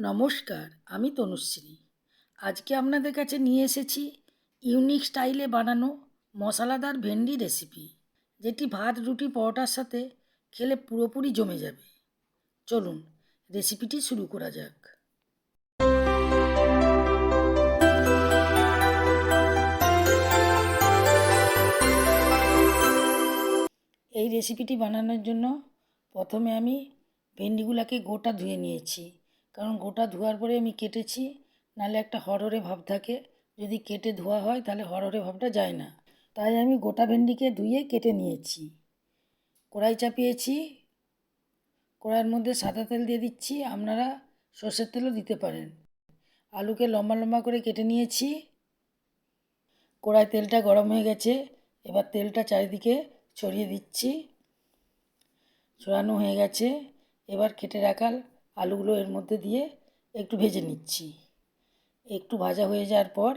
নমস্কার, আমি তনুশ্রী। আজকে আপনাদের কাছে নিয়ে এসেছি ইউনিক স্টাইলে বানানো মশলাদার ভেন্ডি রেসিপি, যেটি ভাত, রুটি, পরোটার সাথে খেলে পুরোপুরি জমে যাবে। চলুন, রেসিপিটি শুরু করা যাক। এই রেসিপিটি বানানোর জন্য প্রথমে আমি ভেন্ডিগুলোকে গোটা ধুয়ে নিয়েছি। কারণ গোটা ধোয়ার পরে আমি কেটেছি, নাহলে একটা হরহরে ভাব থাকে। যদি কেটে ধোয়া হয়, তাহলে হরহরে ভাবটা যায় না। তাই আমি গোটা ভেন্ডিকে ধুয়ে কেটে নিয়েছি। কড়াই চাপিয়েছি, কড়াইয়ের মধ্যে সাদা তেল দিয়ে দিচ্ছি, আপনারা সর্ষের তেলও দিতে পারেন। আলুকে লম্বা লম্বা করে কেটে নিয়েছি। কড়াই তেলটা গরম হয়ে গেছে, এবার তেলটা চারিদিকে ছড়িয়ে দিচ্ছি। ছড়ানো হয়ে গেছে, এবার কেটে রাখা আলুগুলো এর মধ্যে দিয়ে একটু ভেজে নিচ্ছি। একটু ভাজা হয়ে যাওয়ার পর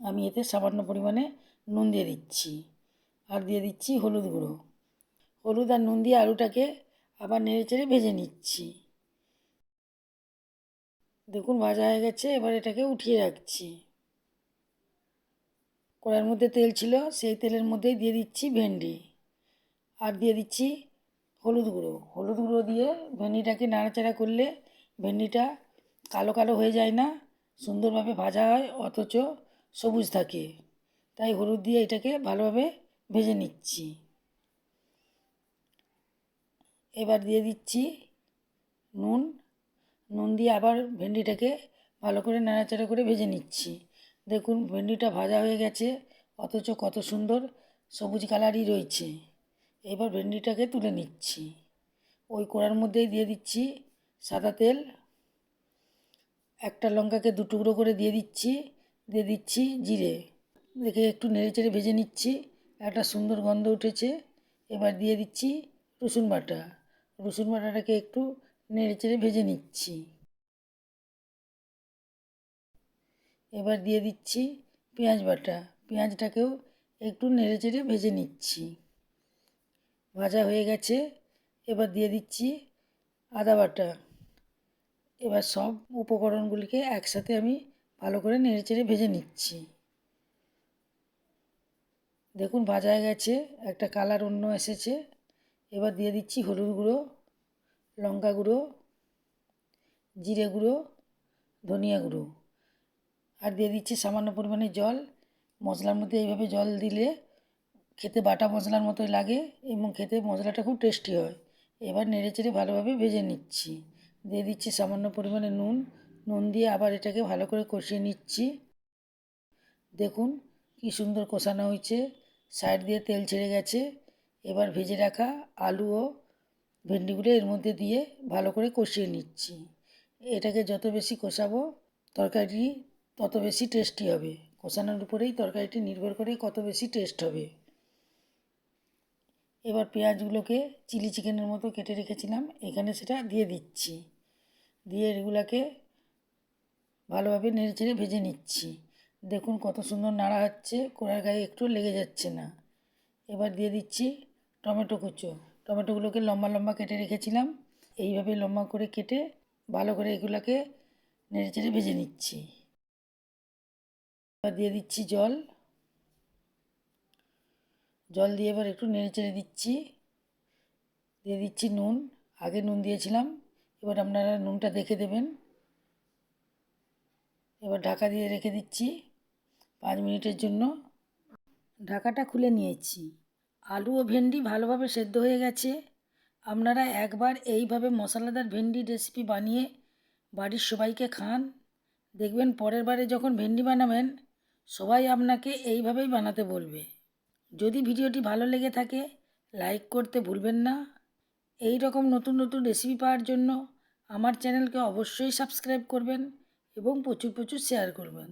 আমি এতে সামান্য পরিমাণে নুন দিয়ে দিচ্ছি। আর দিয়ে দিচ্ছি হলুদ গুঁড়ো। হলুদ আর নুন দিয়ে আলুটাকে আবার নেড়ে চেড়ে ভেজে নিচ্ছি। দেখুন ভাজা হয়ে গেছে, এবার এটাকে উঠিয়ে রাখছি। কড়ার মধ্যে তেল ছিল, সেই তেলের মধ্যেই দিয়ে দিচ্ছি ভেন্ডি। আর দিয়ে দিচ্ছি হলুদ গুঁড়ো। হলুদ গুঁড়ো দিয়ে ভেন্ডিটাকে নাড়াচাড়া করলে ভেন্ডিটা কালো কালো হয়ে যায় না, সুন্দরভাবে ভাজা হয়, অথচ সবুজ থাকে। তাই হলুদ দিয়ে এটাকে ভালোভাবে ভেজে নিচ্ছি। এবার দিয়ে দিচ্ছি নুন। নুন দিয়ে আবার ভেন্ডিটাকে ভালো করে নাড়াচাড়া করে ভেজে নিচ্ছি। দেখুন, ভেন্ডিটা ভাজা হয়ে গেছে, অথচ কত সুন্দর সবুজ কালারই রয়েছে। এবার ভেন্ডিটাকে তুলে নিচ্ছি। ওই কড়ার মধ্যেই দিয়ে দিচ্ছি সাদা তেল, একটা লঙ্কাকে দু টুকরো করে দিয়ে দিচ্ছি দিয়ে দিচ্ছি জিরে। দেখে একটু নেড়ে চেড়ে ভেজে নিচ্ছি, একটা সুন্দর গন্ধ উঠেছে। এবার দিয়ে দিচ্ছি রসুন বাটা। রসুন বাটাটাকে একটু নেড়ে চেড়ে ভেজে নিচ্ছি। এবার দিয়ে দিচ্ছি পেঁয়াজ বাটা। পেঁয়াজটাকেও একটু নেড়ে চেড়ে ভেজে নিচ্ছি। ভাজা হয়ে গেছে। এবার দিয়ে দিচ্ছি আদা বাটা। এবার সব উপকরণগুলিকে একসাথে আমি ভালো করে নেড়ে চেড়ে ভেজে নিচ্ছি। দেখুন ভাজা হয়ে গেছে, একটা কালার অন্য এসেছে। এবার দিয়ে দিচ্ছি হলুদ গুঁড়ো, লঙ্কা গুঁড়ো, জিরে গুঁড়ো, ধনিয়া গুঁড়ো। আর দিয়ে দিচ্ছি সামান্য পরিমাণে জল। মশলার মধ্যে এইভাবে জল দিলে খেতে বাটা মশলার মতোই লাগে এবং খেতে মশলাটা খুব টেস্টি হয়। এবার নেড়ে চেড়ে ভালোভাবে ভেজে নিচ্ছি। দিয়ে দিচ্ছি সামান্য পরিমাণে নুন। নুন দিয়ে আবার এটাকে ভালো করে কষিয়ে নিচ্ছি। দেখুন কি সুন্দর কষানো হয়েছে। সাইড দিয়ে তেল ছেড়ে গেছে। এবার ভেজে রাখা আলু ও ভেন্ডিগুলো এর মধ্যে দিয়ে ভালো করে কষিয়ে নিচ্ছি। এটাকে যত বেশি কষাবো তরকারি তত বেশি টেস্টি হবে। কষানোর উপরেই তরকারিটি নির্ভর করে কত বেশি টেস্ট হবে। এবার পেঁয়াজগুলোকে চিলি চিকেনের মতো কেটে রেখেছিলাম। এখানে সেটা দিয়ে দিচ্ছি। দিয়ে এগুলোকে ভালোভাবে নেড়ে চেড়ে ভেজে নিচ্ছি। দেখুন কত সুন্দর নাড়া হচ্ছে কোড়ার গায়ে একটু লেগে যাচ্ছে না। এবার দিয়ে দিচ্ছি টমেটো কুচো। টমেটোগুলোকে লম্বা লম্বা কেটে রেখেছিলাম। এইভাবে লম্বা করে কেটে ভালো করে এগুলোকে নেড়ে চেড়ে ভেজে নিচ্ছি। এবার দিয়ে দিচ্ছি জল। জল দিয়ে এবার একটু নেড়ে চেড়ে দিচ্ছি। দিয়ে দিচ্ছি নুন। আগে নুন দিয়েছিলাম। এবার আপনারা নুনটা দেখে দেবেন। এবার ঢাকা দিয়ে রেখে দিচ্ছি পাঁচ মিনিটের জন্য। ঢাকাটা খুলে নিয়েছি। আলু ও ভেন্ডি ভালোভাবে সেদ্ধ হয়ে গেছে। আপনারা একবার এইভাবে মশলাদার ভেন্ডি রেসিপি বানিয়ে বাড়ির সবাইকে খান। দেখবেন পরের বারে যখন ভেন্ডি বানাবেন, সবাই আপনাকে এইভাবেই বানাতে বলবে। যদি ভিডিওটি ভালো লেগে থাকে লাইক করতে ভুলবেন না। এই রকম নতুন নতুন রেসিপি পাওয়ার জন্য আমার চ্যানেলকে অবশ্যই সাবস্ক্রাইব করবেন এবং প্রচুর প্রচুর শেয়ার করবেন।